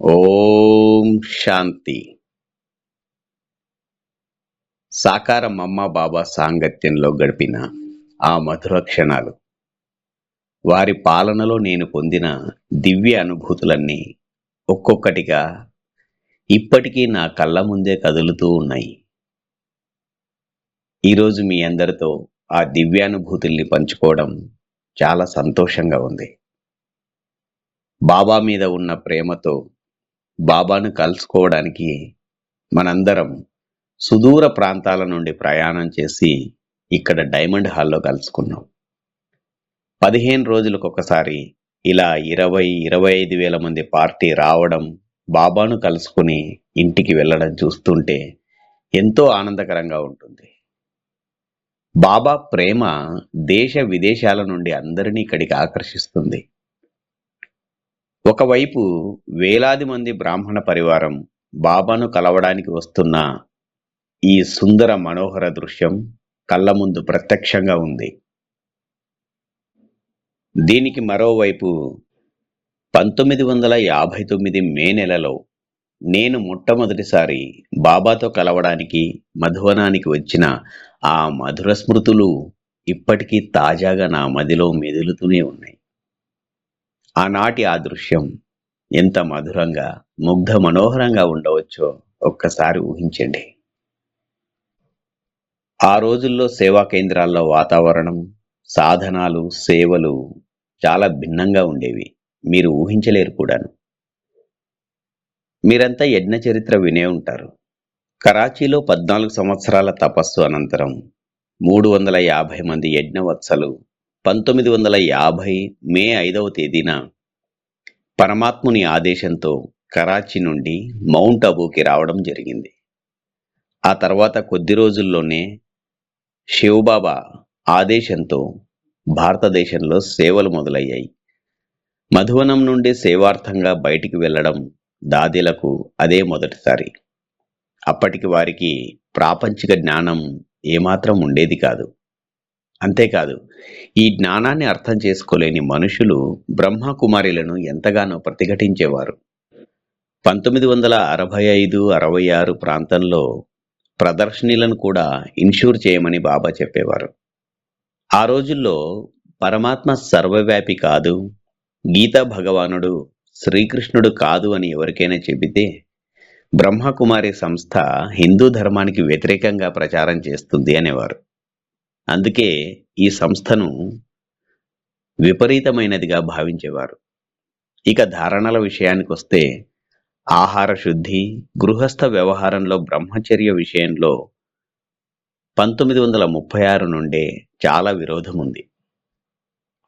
ఓం శాంతి. సాకారం అమ్మ బాబా సాంగత్యంలో గడిపిన ఆ మధుర క్షణాలు. వారి పాలనలో నేను పొందిన దివ్య అనుభూతులన్నీ ఒక్కొక్కటిగా ఇప్పటికీ నా కళ్ళ ముందే కదులుతూ ఉన్నాయి. ఈరోజు మీ అందరితో ఆ దివ్యానుభూతుల్ని పంచుకోవడం చాలా సంతోషంగా ఉంది. బాబా మీద ఉన్న ప్రేమతో బాబాను కలుసుకోవడానికి మనందరం సుదూర ప్రాంతాల నుండి ప్రయాణం చేసి ఇక్కడ డైమండ్ హాల్లో కలుసుకున్నాం. పదిహేను రోజులకు ఒకసారి ఇలా ఇరవై ఇరవై ఐదు వేల మంది పార్టీ రావడం బాబాను కలుసుకుని ఇంటికి వెళ్ళడం చూస్తుంటే ఎంతో ఆనందకరంగా ఉంటుంది. బాబా ప్రేమ దేశ విదేశాల నుండి అందరినీ ఇక్కడికి ఆకర్షిస్తుంది. ఒకవైపు వేలాది మంది బ్రాహ్మణ పరివారం బాబాను కలవడానికి వస్తున్న ఈ సుందర మనోహర దృశ్యం కళ్ళ ముందు ప్రత్యక్షంగా ఉంది. దీనికి మరోవైపు పంతొమ్మిది వందల యాభై తొమ్మిది మే నెలలో నేను మొట్టమొదటిసారి బాబాతో కలవడానికి మధువనానికి వచ్చిన ఆ మధుర స్మృతులు ఇప్పటికీ తాజాగా నా మదిలో మెదులుతూనే ఉన్నాయి. ఆనాటి ఆ దృశ్యం ఎంత మధురంగా ముగ్ధ మనోహరంగా ఉండవచ్చో ఒక్కసారి ఊహించండి. ఆ రోజుల్లో సేవా కేంద్రాల్లో వాతావరణం సాధనాలు సేవలు చాలా భిన్నంగా ఉండేవి. మీరు ఊహించలేరు కూడాను. మీరంతా యజ్ఞ చరిత్ర వినే ఉంటారు. కరాచీలో పద్నాలుగు సంవత్సరాల తపస్సు అనంతరం మూడు వందల యాభై మంది యజ్ఞవత్సలు పంతొమ్మిది వందల యాభై మే ఐదవ తేదీన పరమాత్ముని ఆదేశంతో కరాచీ నుండి మౌంట్ అబూకి రావడం జరిగింది. ఆ తర్వాత కొద్ది రోజుల్లోనే శివబాబా ఆదేశంతో భారతదేశంలో సేవలు మొదలయ్యాయి. మధువనం నుండి సేవార్థంగా బయటికి వెళ్ళడం దాదీలకు అదే మొదటిసారి. అప్పటికి వారికి ప్రాపంచిక జ్ఞానం ఏమాత్రం ఉండేది కాదు. అంతేకాదు ఈ జ్ఞానాన్ని అర్థం చేసుకోలేని మనుషులు బ్రహ్మకుమారిలను ఎంతగానో ప్రతిఘటించేవారు. పంతొమ్మిది వందల అరవై ఐదు అరవై ఆరు ప్రాంతంలో ప్రదర్శనలను కూడా ఇన్షూర్ చేయమని బాబా చెప్పేవారు. ఆ రోజుల్లో పరమాత్మ సర్వవ్యాపి కాదు గీతా భగవానుడు శ్రీకృష్ణుడు కాదు అని ఎవరికైనా చెబితే బ్రహ్మకుమారి సంస్థ హిందూ ధర్మానికి వ్యతిరేకంగా ప్రచారం చేస్తుంది అనేవారు. అందుకే ఈ సంస్థను విపరీతమైనదిగా భావించేవారు. ఇక ధారణల విషయానికి వస్తే ఆహార శుద్ధి గృహస్థ వ్యవహారంలో బ్రహ్మచర్య విషయంలో పంతొమ్మిది వందల ముప్పై ఆరు నుండే చాలా విరోధం ఉంది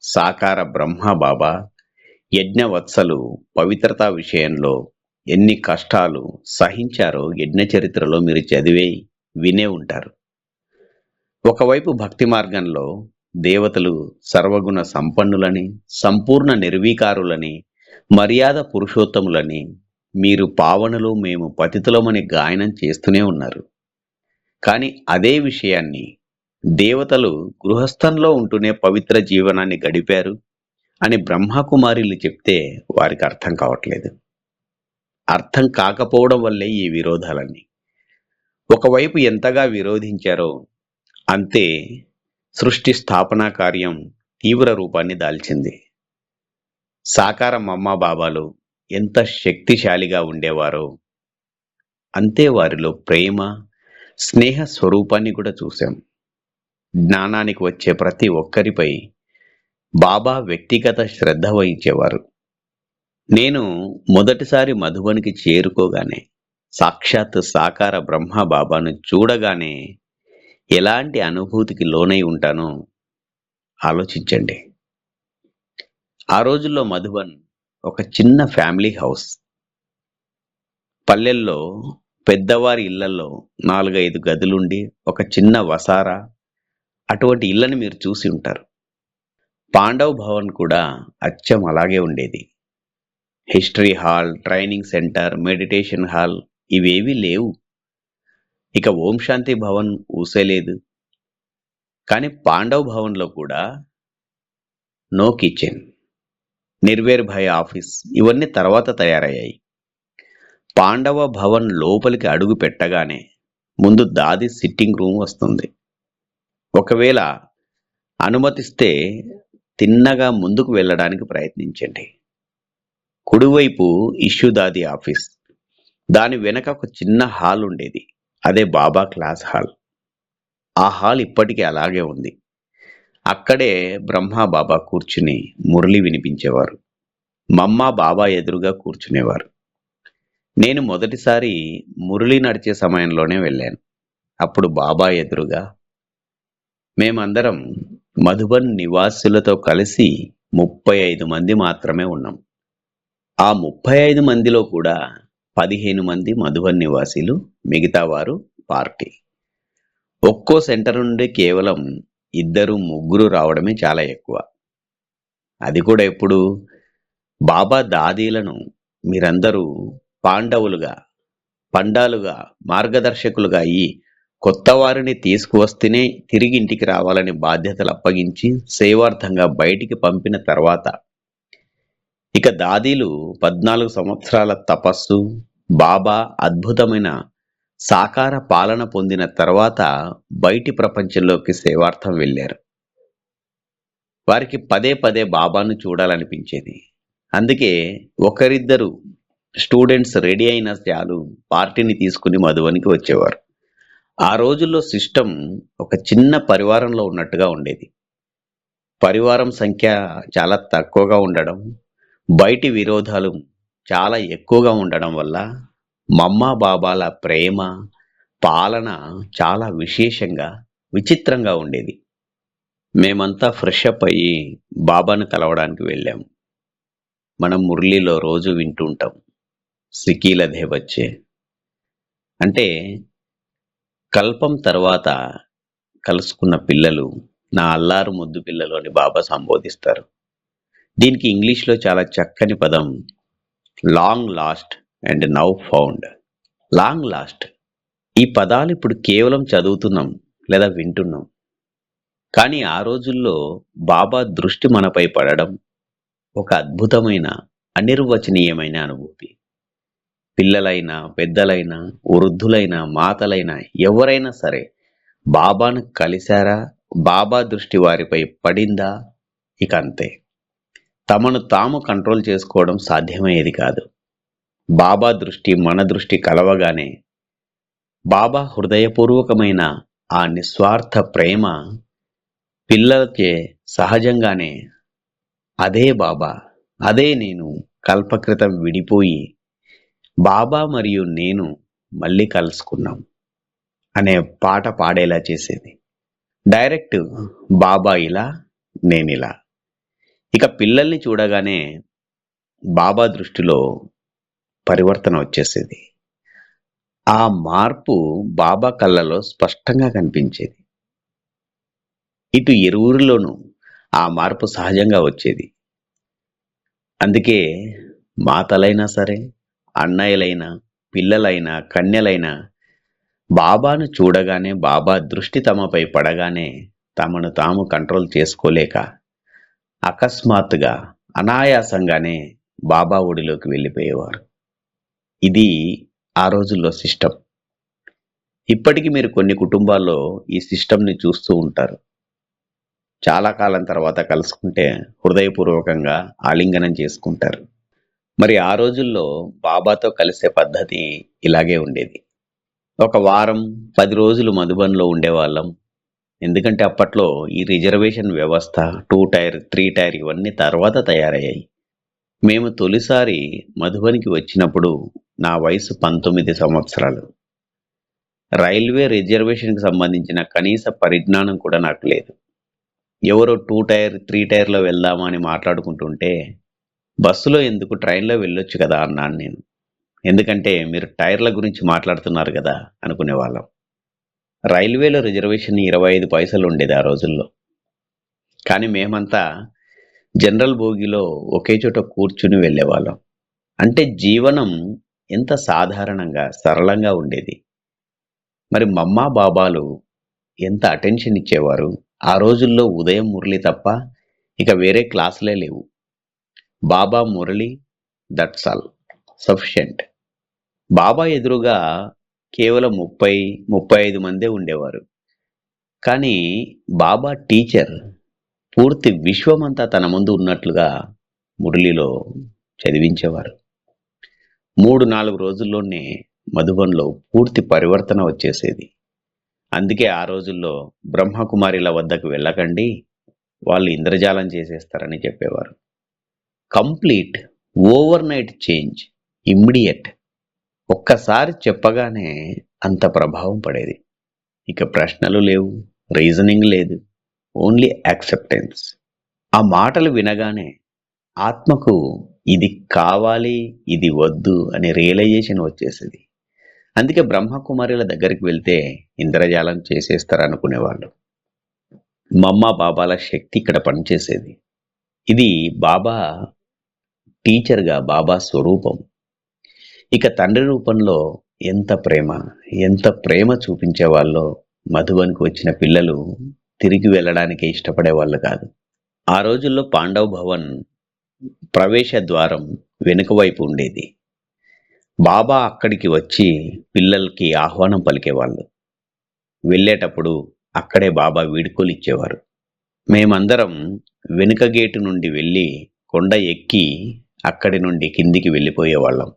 సాకార బ్రహ్మ బాబా యజ్ఞవత్సలు పవిత్రతా విషయంలో ఎన్ని కష్టాలు సహించారో యజ్ఞ చరిత్రలో మీరు చదివే వినే ఉంటారు. ఒకవైపు భక్తి మార్గంలో దేవతలు సర్వగుణ సంపన్నులని సంపూర్ణ నిర్వీకారులని మర్యాద పురుషోత్తములని మీరు పావనులు మేము పతితులమని గాయనం చేస్తూనే ఉన్నారు. కానీ అదే విషయాన్ని దేవతలు గృహస్థంలో ఉంటూనే పవిత్ర జీవనాన్ని గడిపారు అని బ్రహ్మకుమారిలు చెప్తే వారికి అర్థం కావట్లేదు. అర్థం కాకపోవడం వల్లే ఈ విరోధాలన్నీ. ఒకవైపు ఎంతగా విరోధించారో అంతే సృష్టి స్థాపన కార్యం తీవ్ర రూపాన్ని దాల్చింది. సాకారం అమ్మ బాబాలు ఎంత శక్తిశాలిగా ఉండేవారో అంతే వారిలో ప్రేమ స్నేహ స్వరూపాన్ని కూడా చూశాం. జ్ఞానానికి వచ్చే ప్రతి ఒక్కరిపై బాబా వ్యక్తిగత శ్రద్ధ వహించేవారు. నేను మొదటిసారి మధుబనికి చేరుకోగానే సాక్షాత్ సాకార బ్రహ్మ బాబాను చూడగానే ఎలాంటి అనుభూతికి లోనై ఉంటానో ఆలోచించండి. ఆ రోజుల్లో మధుబన్ ఒక చిన్న ఫ్యామిలీ హౌస్. పల్లెల్లో పెద్దవారి ఇళ్ళలో నాలుగైదు గదులుండి ఒక చిన్న వసారా అటువంటి ఇళ్ళని మీరు చూసి ఉంటారు. పాండవ్ భవన్ కూడా అచ్చం అలాగే ఉండేది. History hall training centre meditation hall ఇవేవీ లేవు. ఇక ఓం శాంతి భవన్ ఊసేలేదు కానీ పాండవ్ భవన్లో కూడా నో కిచెన్ నిర్వేర్ భయ ఆఫీస్ ఇవన్నీ తర్వాత తయారయ్యాయి. పాండవ భవన్ లోపలికి అడుగు పెట్టగానే ముందు దాది సిట్టింగ్ రూమ్ వస్తుంది. ఒకవేళ అనుమతిస్తే తిన్నగా ముందుకు వెళ్ళడానికి ప్రయత్నించండి. కుడివైపు ఇష్యూ దాది ఆఫీస్ దాని వెనక ఒక చిన్న హాల్ ఉండేది. అదే బాబా క్లాస్ హాల్. ఆ హాల్ ఇప్పటికీ అలాగే ఉంది. అక్కడే బ్రహ్మ బాబా కూర్చుని మురళి వినిపించేవారు. మమ్మ బాబా ఎదురుగా కూర్చునేవారు. నేను మొదటిసారి మురళి నడిచే సమయంలోనే వెళ్ళాను. అప్పుడు బాబా ఎదురుగా మేమందరం మధుబన్ నివాసులతో కలిసి ముప్పై ఐదు మంది మాత్రమే ఉన్నాం. ఆ ముప్పై ఐదు మందిలో కూడా పదిహేను మంది మధుబన్ నివాసీలు మిగతా వారు పార్టీ. ఒక్కో సెంటర్ నుండి కేవలం ఇద్దరు ముగ్గురు రావడమే చాలా ఎక్కువ. అది కూడా ఎప్పుడు? బాబా దాదీలను మీరందరూ పాండవులుగా పండాలుగా మార్గదర్శకులుగా అయ్యి కొత్త వారిని తీసుకువస్తేనే తిరిగి ఇంటికి రావాలని బాధ్యతలు అప్పగించి సేవార్థంగా బయటికి పంపిన తర్వాత ఇక దాదీలు పద్నాలుగు సంవత్సరాల తపస్సు బాబా అద్భుతమైన సాకార పాలన పొందిన తర్వాత బయటి ప్రపంచంలోకి సేవార్థం వెళ్ళారు. వారికి పదే పదే బాబాను చూడాలనిపించేది. అందుకే ఒకరిద్దరు స్టూడెంట్స్ రెడీ అయిన చాలు పార్టీని తీసుకుని మధువనికి వచ్చేవారు. ఆ రోజుల్లో సిస్టమ్ ఒక చిన్న పరివారంలో ఉన్నట్టుగా ఉండేది. పరివారం సంఖ్య చాలా తక్కువగా ఉండడం బయటి విరోధాలు చాలా ఎక్కువగా ఉండడం వల్ల మమ్మ బాబాల ప్రేమ పాలన చాలా విశేషంగా విచిత్రంగా ఉండేది. మేమంతా ఫ్రెష్ అప్ అయ్యి బాబాను కలవడానికి వెళ్ళాము మనం మురళిలో రోజు వింటుంటాం సికీలదే వచ్చే అంటే కల్పం తర్వాత కలుసుకున్న పిల్లలు నా అల్లారు ముద్దు పిల్లలు అని బాబా సంబోధిస్తారు. దీనికి ఇంగ్లీష్లో చాలా చక్కని పదం long lost and now found long lost ఈ పదాలు ఇప్పుడు కేవలం చదువుతున్నాం లేదా వింటున్నాం. కానీ ఆ రోజుల్లో బాబా దృష్టి మనపై పడడం ఒక అద్భుతమైన అనిర్వచనీయమైన అనుభూతి. పిల్లలైనా పెద్దలైనా వృద్ధులైనా మాతలైనా ఎవరైనా సరే బాబాను కలిశారా? బాబా దృష్టి వారిపై పడిందా? ఇక అంతే. తమను తాము కంట్రోల్ చేసుకోవడం సాధ్యమయ్యేది కాదు. బాబా దృష్టి మన దృష్టి కలవగానే బాబా హృదయపూర్వకమైన ఆ నిస్వార్థ ప్రేమ పిల్లలకే సహజంగానే అదే బాబా అదే నేను కల్పకృతం విడిపోయి బాబా మరియు నేను మళ్ళీ కలుసుకున్నాం అనే పాట పాడేలా చేసేది. డైరెక్ట్ బాబా ఇలా నేనిలా. ఇక పిల్లల్ని చూడగానే బాబా దృష్టిలో పరివర్తన వచ్చేసేది. ఆ మార్పు బాబా కళ్ళలో స్పష్టంగా కనిపించేది. ఇటు ఇరువురిలోనూ ఆ మార్పు సహజంగా వచ్చేది. అందుకే మాతలైనా సరే అన్నయ్యలైనా పిల్లలైనా కన్యలైనా బాబాను చూడగానే బాబా దృష్టి తమపై పడగానే తమను తాము కంట్రోల్ చేసుకోలేక అకస్మాత్తుగా అనాయాసంగానే బాబా ఒడిలోకి వెళ్ళిపోయేవారు. ఇది ఆ రోజుల్లో సిస్టమ్ ఇప్పటికీ మీరు కొన్ని కుటుంబాల్లో ఈ సిస్టమ్ని చూస్తూ ఉంటారు. చాలా కాలం తర్వాత కలుసుకుంటే హృదయపూర్వకంగా ఆలింగనం చేసుకుంటారు. మరి ఆ రోజుల్లో బాబాతో కలిసే పద్ధతి ఇలాగే ఉండేది. ఒక వారం పది రోజులు మధుబన్లో ఉండేవాళ్ళం. ఎందుకంటే అప్పట్లో ఈ రిజర్వేషన్ వ్యవస్థ టూ టైర్ త్రీ టైర్ ఇవన్నీ తర్వాత తయారయ్యాయి. మేము తొలిసారి మధుబనికి వచ్చినప్పుడు నా వయసు పంతొమ్మిది సంవత్సరాలు. రైల్వే రిజర్వేషన్కి సంబంధించిన కనీస పరిజ్ఞానం కూడా నాకు లేదు. ఎవరో టూ టైర్ త్రీ టైర్లో వెళ్దామా అని మాట్లాడుకుంటుంటే బస్సులో ఎందుకు ట్రైన్లో వెళ్ళొచ్చు కదా? అన్నాను నేను. ఎందుకంటే మీరు టైర్ల గురించి మాట్లాడుతున్నారు కదా? అనుకునేవాళ్ళం. రైల్వేలో రిజర్వేషన్ ఇరవై ఐదు పైసలు ఉండేది ఆ రోజుల్లో. కానీ మేమంతా జనరల్ బోగిలో ఒకే చోట కూర్చుని వెళ్ళేవాళ్ళం. అంటే జీవనం ఎంత సాధారణంగా సరళంగా ఉండేది. మరి మమ్మా బాబాలు ఎంత అటెన్షన్ ఇచ్చేవారు? ఆ రోజుల్లో ఉదయం మురళి తప్ప ఇక వేరే క్లాసులే లేవు. Baba Murali that's all. Sufficient. Baba ఎదురుగా కేవలం ముప్పై ముప్పై ఐదు మందే ఉండేవారు. కానీ బాబా టీచర్ పూర్తి విశ్వమంతా తన ముందు ఉన్నట్లుగా మురళిలో చదివించేవారు. మూడు నాలుగు రోజుల్లోనే మధుబన్లో పూర్తి పరివర్తన వచ్చేసేది. అందుకే ఆ రోజుల్లో బ్రహ్మకుమారిల వద్దకు వెళ్ళకండి వాళ్ళు ఇంద్రజాలం చేసేస్తారని చెప్పేవారు. Complete overnight change immediate ఒక్కసారి చెప్పగానే అంత ప్రభావం పడేది. ఇక ప్రశ్నలు లేవు రీజనింగ్ లేదు ఓన్లీ యాక్సెప్టెన్స్ ఆ మాటలు వినగానే ఆత్మకు ఇది కావాలి ఇది వద్దు అనే రియలైజేషన్ వచ్చేసేది. అందుకే బ్రహ్మకుమారుల దగ్గరికి వెళ్తే ఇంద్రజాలం చేసేస్తారు అనుకునేవాళ్ళు మమ్మ బాబాల శక్తి ఇక్కడ పనిచేసేది. ఇది బాబా టీచర్గా బాబా స్వరూపం. ఇక తండ్రి రూపంలో ఎంత ప్రేమ ఎంత ప్రేమ చూపించే వాళ్ళు మధుబనికి వచ్చిన పిల్లలు తిరిగి వెళ్ళడానికి ఇష్టపడే వాళ్ళు కాదు. ఆ రోజుల్లో పాండవ్ భవన్ ప్రవేశ ద్వారం వెనుక వైపు ఉండేది. బాబా అక్కడికి వచ్చి పిల్లలకి ఆహ్వానం పలికేవాళ్ళు. వెళ్ళేటప్పుడు అక్కడే బాబా వీడుకోలు ఇచ్చేవారు. మేమందరం వెనుక గేటు నుండి వెళ్ళి కొండ ఎక్కి అక్కడి నుండి కిందికి వెళ్ళిపోయేవాళ్ళం.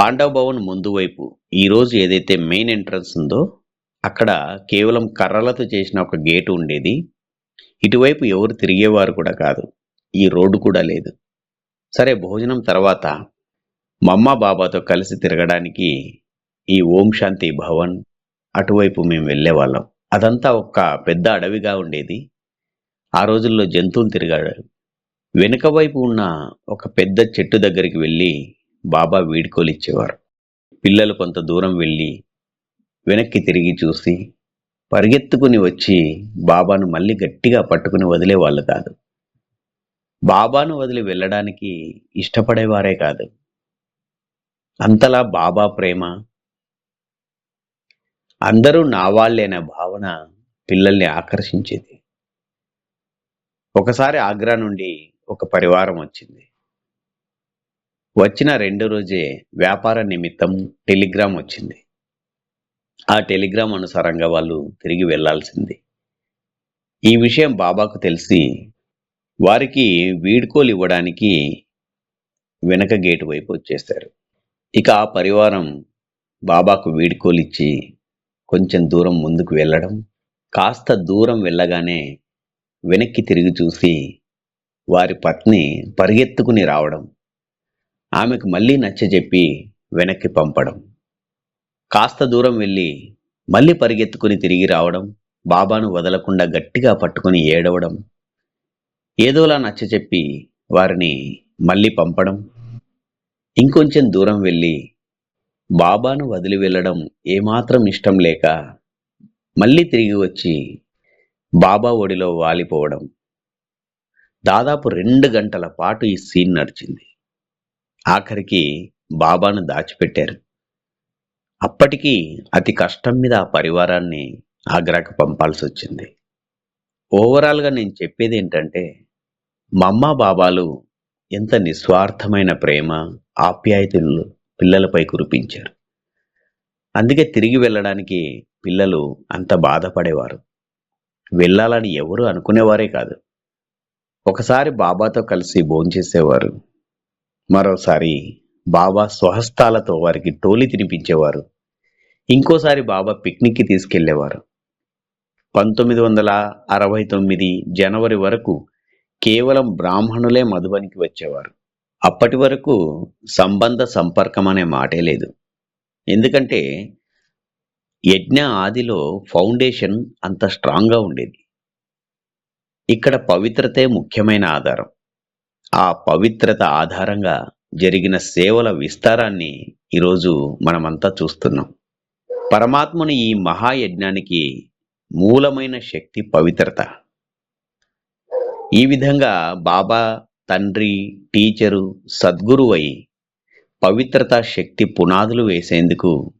పాండవ్ భవన్ ముందు వైపు ఈరోజు ఏదైతే మెయిన్ ఎంట్రన్స్ ఉందో అక్కడ కేవలం కర్రలతో చేసిన ఒక గేటు ఉండేది. ఇటువైపు ఎవరు తిరిగేవారు కూడా కాదు. ఈ రోడ్డు కూడా లేదు. సరే భోజనం తర్వాత మమ్మ బాబాతో కలిసి తిరగడానికి ఈ ఓం శాంతి భవన్ అటువైపు మేము వెళ్ళేవాళ్ళం. అదంతా ఒక పెద్ద అడవిగా ఉండేది. ఆ రోజుల్లో జంతువులు తిరిగాడు. వెనుక వైపు ఉన్న ఒక పెద్ద చెట్టు దగ్గరికి వెళ్ళి బాబా వీడ్కోలు ఇచ్చేవారు పిల్లలు కొంత దూరం వెళ్ళి వెనక్కి తిరిగి చూసి పరిగెత్తుకుని వచ్చి బాబాను మళ్ళీ గట్టిగా పట్టుకుని వదిలేవాళ్ళు కాదు. బాబాను వదిలి వెళ్ళడానికి ఇష్టపడేవారే కాదు. అంతలా బాబా ప్రేమ అందరూ నా వాళ్ళేనే భావన పిల్లల్ని ఆకర్షించేది. ఒకసారి ఆగ్రా నుండి ఒక పరివారం వచ్చింది. వచ్చిన రెండో రోజే వ్యాపార నిమిత్తం టెలిగ్రామ్ వచ్చింది. ఆ టెలిగ్రామ్ అనుసారంగా వాళ్ళు తిరిగి వెళ్ళాల్సింది ఈ విషయం బాబాకు తెలిసి వారికి వీడ్కోలు ఇవ్వడానికి వెనక గేటు వైపు వచ్చేశారు. ఇక ఆ పరివారం బాబాకు వీడ్కోలు ఇచ్చి కొంచెం దూరం ముందుకు వెళ్ళడం కాస్త దూరం వెళ్ళగానే వెనక్కి తిరిగి చూసి వారి పత్ని పరిగెత్తుకుని రావడం ఆమెకు మళ్ళీ నచ్చజెప్పి వెనక్కి పంపడం. కాస్త దూరం వెళ్ళి మళ్ళీ పరిగెత్తుకుని తిరిగి రావడం బాబాను వదలకుండా గట్టిగా పట్టుకుని ఏడవడం ఏదోలా నచ్చచెప్పి వారిని మళ్ళీ పంపడం. ఇంకొంచెం దూరం వెళ్ళి బాబాను వదిలి వెళ్ళడం ఏమాత్రం ఇష్టం లేక మళ్ళీ తిరిగి వచ్చి బాబా ఒడిలో వాలిపోవడం. దాదాపు రెండు గంటల పాటు ఈ సీన్ నడిచింది. ఆఖరికి బాబాను దాచిపెట్టారు. అప్పటికి అతి కష్టం మీద ఆ పరివారాన్ని ఆగ్రాకు పంపాల్సి వచ్చింది. ఓవరాల్గా నేను చెప్పేది ఏంటంటే మమ్మ బాబాలు ఎంత నిస్వార్థమైన ప్రేమ ఆప్యాయతలు పిల్లలపై కురిపించారు. అందుకే తిరిగి వెళ్ళడానికి పిల్లలు అంత బాధపడేవారు. వెళ్ళాలని ఎవరు అనుకునేవారే కాదు. ఒకసారి బాబాతో కలిసి భోంచేసేవారు. మరోసారి బాబా స్వహస్తాలతో వారికి టోలి తినిపించేవారు. ఇంకోసారి బాబా పిక్నిక్కి తీసుకెళ్ళేవారు. పంతొమ్మిది వందల అరవై తొమ్మిది జనవరి వరకు కేవలం బ్రాహ్మణులే మధుబనికి వచ్చేవారు. అప్పటి వరకు సంబంధ సంపర్కం అనే మాటే లేదు. ఎందుకంటే యజ్ఞ ఆదిలో ఫౌండేషన్ అంత స్ట్రాంగ్గా ఉండేది. ఇక్కడ పవిత్రతే ముఖ్యమైన ఆధారం. ఆ పవిత్రత ఆధారంగా జరిగిన సేవల విస్తారాన్ని ఈరోజు మనమంతా చూస్తున్నాం. పరమాత్ముని ఈ మహాయజ్ఞానికి మూలమైన శక్తి పవిత్రత. ఈ విధంగా బాబా తండ్రి టీచరు సద్గురువై పవిత్రత శక్తి పునాదులు వేసేందుకు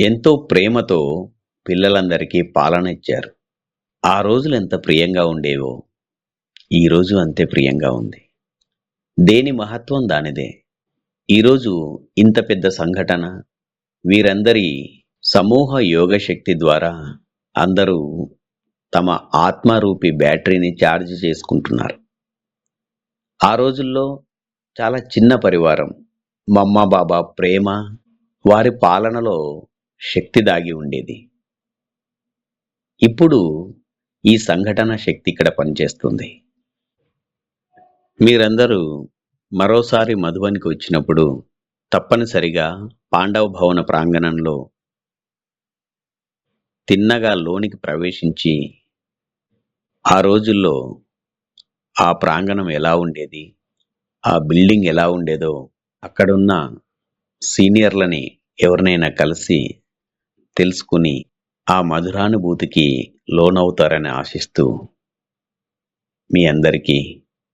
ఎంతో ప్రేమతో పిల్లలందరికీ పాలన ఇచ్చారు. ఆ రోజులు ఎంత ప్రియంగా ఉండేవో ఈరోజు అంతే ప్రియంగా ఉంది. దేని మహత్వం దానిదే. ఈరోజు ఇంత పెద్ద సంఘటన వీరందరి సమూహ యోగ శక్తి ద్వారా అందరూ తమ ఆత్మరూపి బ్యాటరీని ఛార్జ్ చేసుకుంటున్నారు. ఆ రోజుల్లో చాలా చిన్న పరివారం మమ్మ బాబా ప్రేమ వారి పాలనలో శక్తి దాగి ఉండేది. ఇప్పుడు ఈ సంఘటన శక్తి ఇక్కడ పనిచేస్తుంది. మీరందరూ మరోసారి మధుబనికి వచ్చినప్పుడు తప్పనిసరిగా పాండవ భవన ప్రాంగణంలో తిన్నగా లోనికి ప్రవేశించి ఆ రోజుల్లో ఆ ప్రాంగణం ఎలా ఉండేది ఆ బిల్డింగ్ ఎలా ఉండేదో అక్కడున్న సీనియర్లని ఎవరినైనా కలిసి తెలుసుకుని ఆ మధురానుభూతికి లోనవుతారని ఆశిస్తూ మీ అందరికీ